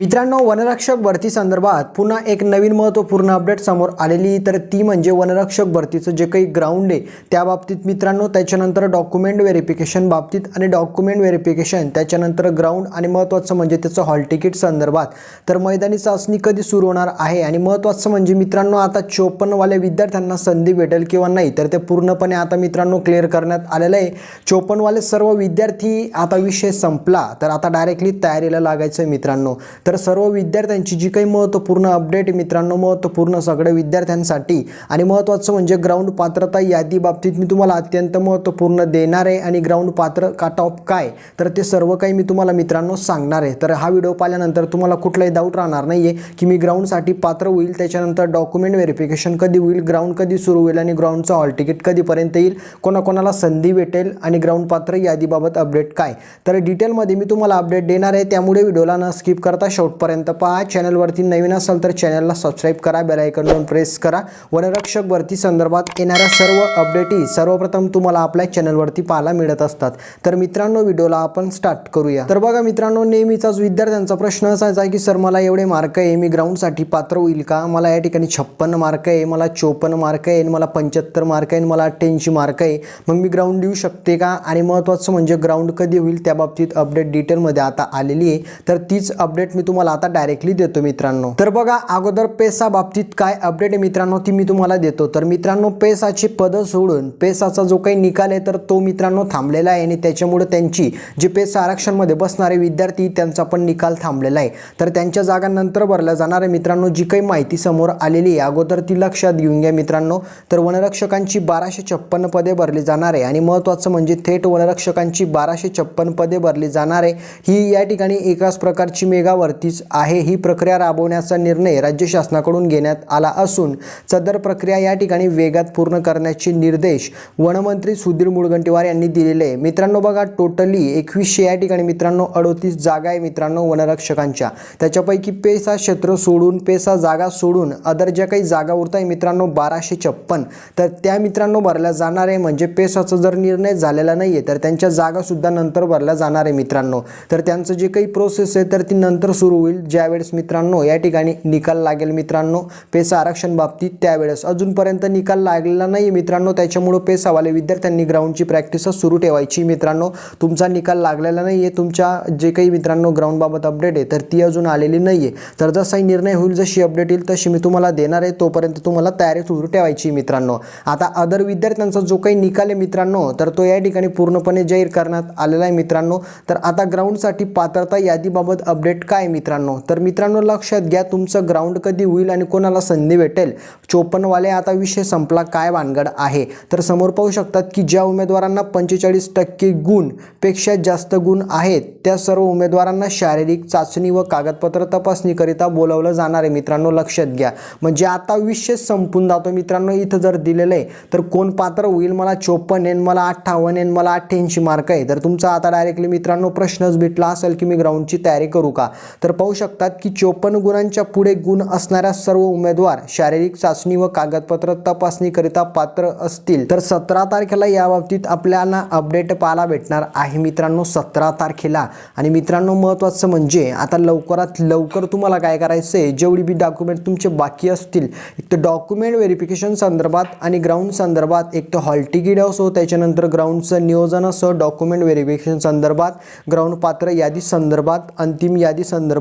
मित्रांनो वनरक्षक भरती संदर्भात पुन्हा एक नवीन महत्त्वपूर्ण अपडेट समोर आलेली तर ती म्हणजे वनरक्षक भरतीचं जे काही ग्राउंड आहे त्या बाबतीत मित्रांनो त्याच्यानंतर डॉक्युमेंट व्हेरिफिकेशन बाबतीत आणि डॉक्युमेंट व्हेरिफिकेशन त्याच्यानंतर ग्राउंड आणि महत्त्वाचं म्हणजे त्याचं हॉल तिकीट संदर्भात. तर मैदानी चाचणी कधी सुरू होणार आहे आणि महत्त्वाचं म्हणजे मित्रांनो आता चोपन्नवाल्या विद्यार्थ्यांना संधी भेटेल किंवा नाही तर ते पूर्णपणे आता मित्रांनो क्लिअर करण्यात आलेलं आहे. चोपन्नवाले सर्व विद्यार्थी आता विषय संपला तर आता डायरेक्टली तयारीला लागायचं आहे मित्रांनो. तर सर्व विद्यार्थ्यांची जी काही महत्त्वपूर्ण अपडेट आहे मित्रांनो महत्त्वपूर्ण सगळ्या विद्यार्थ्यांसाठी. आणि महत्त्वाचं म्हणजे ग्राउंड पात्रता यादी बाबतीत मी तुम्हाला अत्यंत महत्त्वपूर्ण देणार आहे. आणि ग्राउंड पात्र काट ऑफ काय? तर ते सर्व काही मी तुम्हाला मित्रांनो सांगणार आहे. तर हा व्हिडिओ पाहिल्यानंतर तुम्हाला कुठलाही डाऊट राहणार नाही आहे की मी ग्राउंडसाठी पात्र होईल. त्याच्यानंतर डॉक्युमेंट व्हेरिफिकेशन कधी होईल? ग्राउंड कधी सुरू होईल? आणि ग्राउंडचं हॉल तिकीट कधीपर्यंत येईल? कोणाकोणाला संधी भेटेल? आणि ग्राउंड पात्र यादीबाबत अपडेट काय? तर डिटेलमध्ये मी तुम्हाला अपडेट देणार आहे. त्यामुळे व्हिडिओला न स्किप करता शेवटपर्यंत पहा. चॅनलवरती नवीन असाल तर चॅनलला सबस्क्राईब करा. बेलायकन प्रेस करा. वनरक्षक भरती संदर्भात येणाऱ्या सर्व अपडेटही सर्वप्रथम तुम्हाला आपल्या चॅनलवरती पाहायला मिळत असतात. तर मित्रांनो व्हिडिओला आपण स्टार्ट करूया. तर बघा मित्रांनो नेहमीचाच विद्यार्थ्यांचा प्रश्न असायचा आहे की सर मला एवढे मार्क आहे मी ग्राउंडसाठी पात्र होईल का? मला या ठिकाणी छप्पन्न मार्क आहे मला चोपन्न मार्क आहे आणि मला पंच्याहत्तर मार्क आहे आणि मला अठ्ठ्याऐंशी मार्क आहे. मग मी ग्राउंड देऊ शकते का? आणि महत्त्वाचं म्हणजे ग्राउंड कधी होईल? त्या बाबतीत अपडेट डिटेलमध्ये आता आलेली आहे. तर तीच अपडेट मी तुम्हाला आता डायरेक्टली देतो मित्रांनो. तर बघा अगोदर पेसा बाबतीत काय अपडेट आहे मित्रांनो ती मी तुम्हाला देतो. तर मित्रांनो पेसाची पदं सोडून पेसाचा जो काही निकाल आहे तर तो मित्रांनो थांबलेला आहे. आणि त्याच्यामुळे त्यांची जे पेसा आरक्षणमध्ये बसणारे विद्यार्थी त्यांचा पण निकाल थांबलेला आहे. तर त्यांच्या जागा नंतर भरल्या जाणार आहे मित्रांनो जी काही माहिती समोर आलेली आहे. अगोदर ती लक्षात घेऊन घ्या मित्रांनो. तर वनरक्षकांची बाराशे छप्पन्न पदे भरली जाणार आहे. आणि महत्त्वाचं म्हणजे थेट वनरक्षकांची बाराशे छप्पन पदे भरली जाणार आहे. ही या ठिकाणी एकाच प्रकारची मेगावर भरतीच आहे ही प्रक्रिया राबवण्याचा निर्णय राज्य शासनाकडून घेण्यात आला असून सदर प्रक्रिया या ठिकाणी वेगात पूर्ण करण्याचे निर्देश वनमंत्री सुधीर मुनगंटीवार यांनी दिलेले आहे. मित्रांनो बघा टोटली एकवीसशे या ठिकाणी मित्रांनो अडोतीस जागा आहे मित्रांनो वनरक्षकांच्या. त्याच्यापैकी पेसा क्षेत्र सोडून पेसा जागा सोडून अदर ज्या काही जागा उरत आहे मित्रांनो बाराशे छप्पन. तर त्या मित्रांनो भरल्या जाणार आहे. म्हणजे पेसाचा जर निर्णय झालेला नाही आहे तर त्यांच्या जागासुद्धा नंतर भरल्या जाणार आहे मित्रांनो. तर त्यांचं जे काही प्रोसेस आहे तर ती नंतर सुरू होईल. ज्यावेळेस मित्रांनो या ठिकाणी निकाल लागेल मित्रांनो. पेसा आरक्षण बाबतीत त्यावेळेस. अजूनपर्यंत निकाल लागलेला नाही मित्रांनो. त्याच्यामुळं पेसावाले विद्यार्थ्यांनी ग्राउंडची प्रॅक्टिस सुरू ठेवायची मित्रांनो. तुमचा निकाल लागलेला नाही आहे तुमच्या जे काही मित्रांनो ग्राउंडबाबत अपडेट आहे तर ती अजून आलेली नाही आहे तर जसाही निर्णय होईल जशी अपडेट येईल तशी मी तुम्हाला देणार आहे. तोपर्यंत तुम्हाला तयारी सुरू ठेवायची मित्रांनो. आता अदर विद्यार्थ्यांचा जो काही निकाल आहे मित्रांनो तर तो या ठिकाणी पूर्णपणे जाहीर करण्यात आलेला आहे मित्रांनो. तर आता ग्राउंडसाठी पात्रता यादीबाबत अपडेट काय मित्रांनो. तर मित्रांनो लक्षात घ्या तुमचं ग्राउंड कधी होईल आणि कोणाला संधी भेटेल? चोपन्नवाले आता विषय संपला काय भानगड आहे? तर समोर पाहू शकतात की ज्या उमेदवारांना पंचेचाळीस टक्के गुणपेक्षा जास्त गुण आहेत त्या सर्व उमेदवारांना शारीरिक चाचणी व कागदपत्र तपासणीकरिता बोलवलं जाणार आहे. मित्रांनो लक्षात घ्या. म्हणजे आता विषय संपून जातो मित्रांनो इथं जर दिलेलं आहे तर कोण पात्र होईल? मला चोपन्न येईन मला अठ्ठावन्न येईन मला अठ्ठ्याऐंशी मार्क आहे. तर तुमचा आता डायरेक्टली मित्रांनो प्रश्नच भेटला असेल की मी ग्राउंडची तयारी करू का? तर पाहू शकतात की चोपन्न गुणांच्या पुढे गुण असणाऱ्या सर्व उमेदवार शारीरिक चाचणी व कागदपत्र तपासणीकरिता पात्र असतील. तर सतरा तारखेला या बाबतीत आपल्याला अपडेट पाहायला भेटणार आहे मित्रांनो सतरा तारखेला. आणि मित्रांनो महत्त्वाचं म्हणजे आता लवकरात लवकर तुम्हाला काय करायचं आहे जेवढी बी डॉक्युमेंट तुमचे बाकी असतील एक तर डॉक्युमेंट व्हेरिफिकेशन संदर्भात आणि ग्राउंड संदर्भात एक तर हॉल तिकीट असो त्याच्यानंतर ग्राउंडचं नियोजन असो डॉक्युमेंट व्हेरिफिकेशन संदर्भात ग्राउंड पात्र यादी संदर्भात अंतिम यादी संदर्भात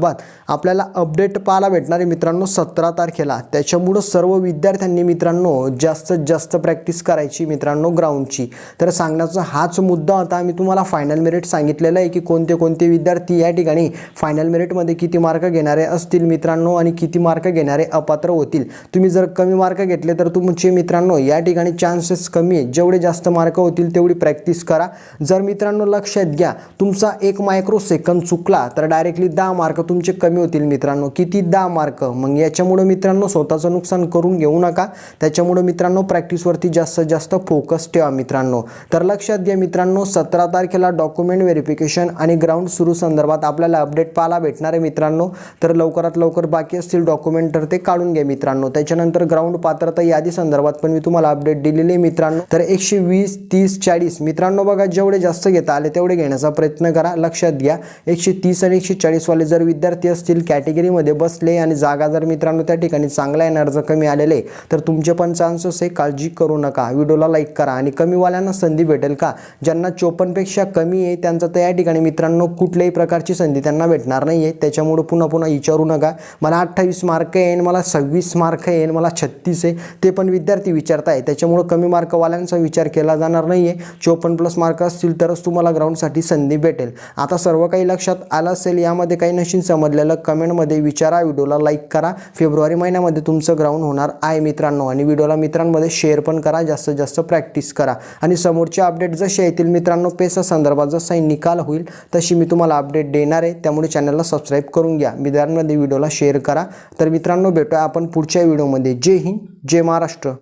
आपल्याला अपडेट पाहायला भेटणार आहे मित्रांनो सतरा तारखेला. त्याच्यामुळं सर्व विद्यार्थ्यांनी मित्रांनो जास्तीत जास्त प्रॅक्टिस करायची मित्रांनो ग्राउंडची तर सांगण्याचा हाच मुद्दा होता मी तुम्हाला फायनल मेरिट सांगितलेलं आहे की कोणते कोणते विद्यार्थी या ठिकाणी फायनल मेरिटमध्ये किती मार्क घेणारे असतील मित्रांनो आणि किती मार्क घेणारे अपात्र होतील. तुम्ही जर कमी मार्क घेतले तर तुमचे मित्रांनो या ठिकाणी चान्सेस कमी आहे. जेवढे जास्त मार्क होतील तेवढी प्रॅक्टिस करा. जर मित्रांनो लक्षात घ्या तुमचा एक मायक्रो सेकंद चुकला तर डायरेक्टली दहा मार्क तुमचे कमी होतील मित्रांनो. किती दहा मार्क? मग याच्यामुळं मित्रांनो स्वतःचं नुकसान करून घेऊ नका. त्याच्यामुळं मित्रांनो प्रॅक्टिसवरती जास्तीत जास्त फोकस ठेवा मित्रांनो. तर लक्षात घ्या मित्रांनो सतरा तारखेला डॉक्युमेंट व्हेरिफिकेशन आणि ग्राउंड सुरू संदर्भात आपल्याला अपडेट पाहायला भेटणार आहे मित्रांनो. तर लवकरात लवकर बाकी असतील डॉक्युमेंट तर ते काढून घ्या मित्रांनो. त्याच्यानंतर ग्राउंड पात्रता यादी संदर्भात पण मी तुम्हाला अपडेट दिलेली आहे मित्रांनो. तर एकशे वीस तीस चाळीस. मित्रांनो बघा जेवढे जास्त घेता आले तेवढे घेण्याचा प्रयत्न करा. लक्षात घ्या एकशे तीस आणि एकशे चाळीसवाले जर विद्यार्थी असतील कॅटेगरीमध्ये बसले आणि जागा जर मित्रांनो त्या ठिकाणी चांगला येणार जर कमी आलेले तर तुमचे पण चान्सेस आहे काळजी करू नका. व्हिडिओला लाईक करा आणि कमीवाल्यांना संधी भेटेल का? ज्यांना चोपन्नपेक्षा कमी आहे त्यांचं तर या ठिकाणी मित्रांनो कुठल्याही प्रकारची संधी त्यांना भेटणार नाही आहे त्याच्यामुळे पुन्हा पुन्हा विचारू नका. मला अठ्ठावीस मार्क येईन मला सव्वीस मार्क येईन मला छत्तीस आहे ते पण विद्यार्थी विचारताय. त्याच्यामुळं कमी मार्कवाल्यांचा विचार केला जाणार नाही आहे चोपन्न प्लस मार्क असतील तरच तुम्हाला ग्राउंडसाठी संधी भेटेल. आता सर्व काही लक्षात आलं असेल यामध्ये काही नशीन समजलेलं कमेंटमध्ये विचारा व्हिडिओला लाईक करा. फेब्रुवारी महिन्यामध्ये तुमचं ग्राउंड होणार आहे मित्रांनो आणि व्हिडिओला मित्रांमध्ये शेअर पण करा जास्तीत जास्त प्रॅक्टिस करा. आणि समोरचे अपडेट जसे येतील मित्रांनो पेसा संदर्भात जसाही निकाल होईल तशी मी तुम्हाला अपडेट देणार आहे. त्यामुळे चॅनलला सबस्क्राईब करून घ्या. मित्रांमध्ये व्हिडिओला शेअर करा. तर मित्रांनो भेटूया आपण पुढच्या व्हिडिओमध्ये जय हिंद जय महाराष्ट्र.